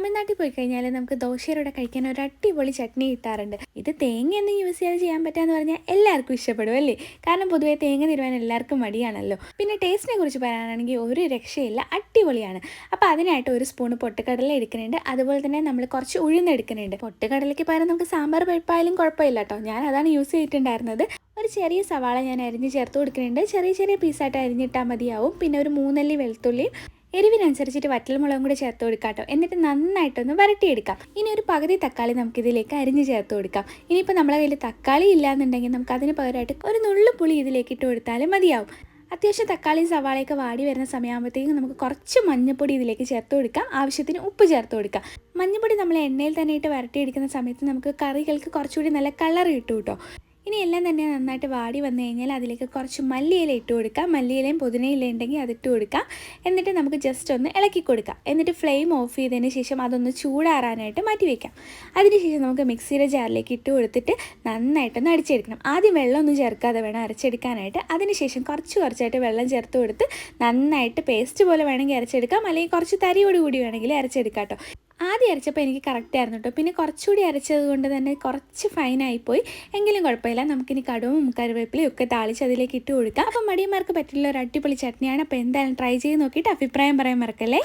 തമിഴ്നാട്ടിൽ പോയി കഴിഞ്ഞാൽ നമുക്ക് ദോശയുടെ കഴിക്കാൻ ഒരു അടിപൊളി ചട്നി കിട്ടാറുണ്ട്. ഇത് തേങ്ങ തേങ്ങയൊന്നും യൂസ് ചെയ്യാതെ ചെയ്യാൻ പറ്റാന്ന് പറഞ്ഞാൽ എല്ലാവർക്കും ഇഷ്ടപ്പെടും അല്ലേ? കാരണം പൊതുവേ തേങ്ങ തിരുവാൻ എല്ലാവർക്കും മടിയാണല്ലോ. പിന്നെ ടേസ്റ്റിനെ കുറിച്ച് പറയാനാണെങ്കിൽ ഒരു രക്ഷയില്ല അടിപൊളിയാണ്. അപ്പോൾ അതിനായിട്ട് ഒരു സ്പൂൺ പൊട്ടുകടല എടുക്കുന്നുണ്ട്. അതുപോലെ തന്നെ നമ്മൾ കുറച്ച് ഉഴുന്നെടുക്കുന്നുണ്ട് പൊട്ടുകടലയ്ക്ക് പകരം നമുക്ക് സാമ്പാർ പരിപ്പായാലും കുഴപ്പമില്ല കേട്ടോ ഞാൻ അതാണ് യൂസ് ചെയ്തിട്ടുണ്ടായിരുന്നത്. ഒരു ചെറിയ സവാള ഞാൻ അരിഞ്ഞ് ചേർത്ത് കൊടുക്കുന്നുണ്ട്. ചെറിയ ചെറിയ പീസായിട്ട് അരിഞ്ഞിട്ടാൽ മതിയാവും. പിന്നെ ഒരു മൂന്നല്ലി വെളുത്തുള്ളിയും എരിവിനനുസരിച്ചിട്ട് വറ്റൽമുളകും കൂടി ചേർത്ത് കൊടുക്കാം കേട്ടോ എന്നിട്ട് നന്നായിട്ടൊന്ന് വരട്ടിയെടുക്കാം. ഇനി ഒരു പകുതി തക്കാളി നമുക്കിതിലേക്ക് അരിഞ്ഞ് ചേർത്ത് കൊടുക്കാം. ഇനിയിപ്പോൾ നമ്മളെ കയ്യിൽ തക്കാളി ഇല്ലാന്നുണ്ടെങ്കിൽ നമുക്ക് അതിന് പകരമായിട്ട് ഒരു നുള്ളു പുളി ഇതിലേക്ക് ഇട്ട് കൊടുത്താലും മതിയാവും. അത്യാവശ്യം തക്കാളി സവാളയൊക്കെ വാടി വരുന്ന സമയമാകുമ്പോഴത്തേക്കും നമുക്ക് കുറച്ച് മഞ്ഞപ്പൊടി ഇതിലേക്ക് ചേർത്ത് കൊടുക്കാം. ആവശ്യത്തിന് ഉപ്പ് ചേർത്ത് കൊടുക്കാം. മഞ്ഞൾപ്പൊടി നമ്മൾ എണ്ണയിൽ തന്നെ ഇട്ട് വരട്ടിയെടുക്കുന്ന സമയത്ത് നമുക്ക് കറികൾക്ക് കുറച്ചുകൂടി നല്ല കളർ കിട്ടും കേട്ടോ. ഇനി എല്ലാം തന്നെ നന്നായിട്ട് വാടി വന്നു കഴിഞ്ഞാൽ അതിലേക്ക് കുറച്ച് മല്ലിയില ഇട്ട് കൊടുക്കാം. മല്ലിയിലയും പുതിനയില ഉണ്ടെങ്കിൽ അതിട്ട് കൊടുക്കാം. എന്നിട്ട് നമുക്ക് ജസ്റ്റ് ഒന്ന് ഇളക്കി കൊടുക്കാം. എന്നിട്ട് ഫ്ലെയിം ഓഫ് ചെയ്തതിന് ശേഷം അതൊന്ന് ചൂടാറാനായിട്ട് മാറ്റി വയ്ക്കാം അതിനുശേഷം നമുക്ക് മിക്സിയുടെ ജാറിലേക്ക് ഇട്ട് കൊടുത്തിട്ട് നന്നായിട്ടൊന്ന് അടിച്ചെടുക്കണം. ആദ്യം വെള്ളമൊന്നും ചേർക്കാതെ വേണം അരച്ചെടുക്കാനായിട്ട്. അതിനുശേഷം കുറച്ച് കുറച്ചായിട്ട് വെള്ളം ചേർത്ത് കൊടുത്ത് നന്നായിട്ട് പേസ്റ്റ് പോലെ വേണമെങ്കിൽ അരച്ചെടുക്കാം. അല്ലെങ്കിൽ കുറച്ച് തരിയോട് കൂടി വേണമെങ്കിൽ അരച്ചെടുക്കാം കേട്ടോ. ആദ്യം അരച്ചപ്പോൾ എനിക്ക് കറക്റ്റ് ആയിരുന്നു കേട്ടോ. പിന്നെ കുറച്ചുകൂടി അരച്ചത് കൊണ്ട് തന്നെ കുറച്ച് ഫൈനായിപ്പോയി എങ്കിലും കുഴപ്പമില്ല. നമുക്കിനി കടുവും കറിവേപ്പിലയും ഒക്കെ താളിച്ച് അതിലേക്ക് ഇട്ട് കൊടുക്കാം. അപ്പം മടിയന്മാർക്ക് പറ്റിയുള്ള ഒരു അടിപൊളി ചട്നിയാണ്. അപ്പോൾ എന്തായാലും ട്രൈ ചെയ്ത് നോക്കിയിട്ട് അഭിപ്രായം പറയാൻ മറക്കല്ലേ?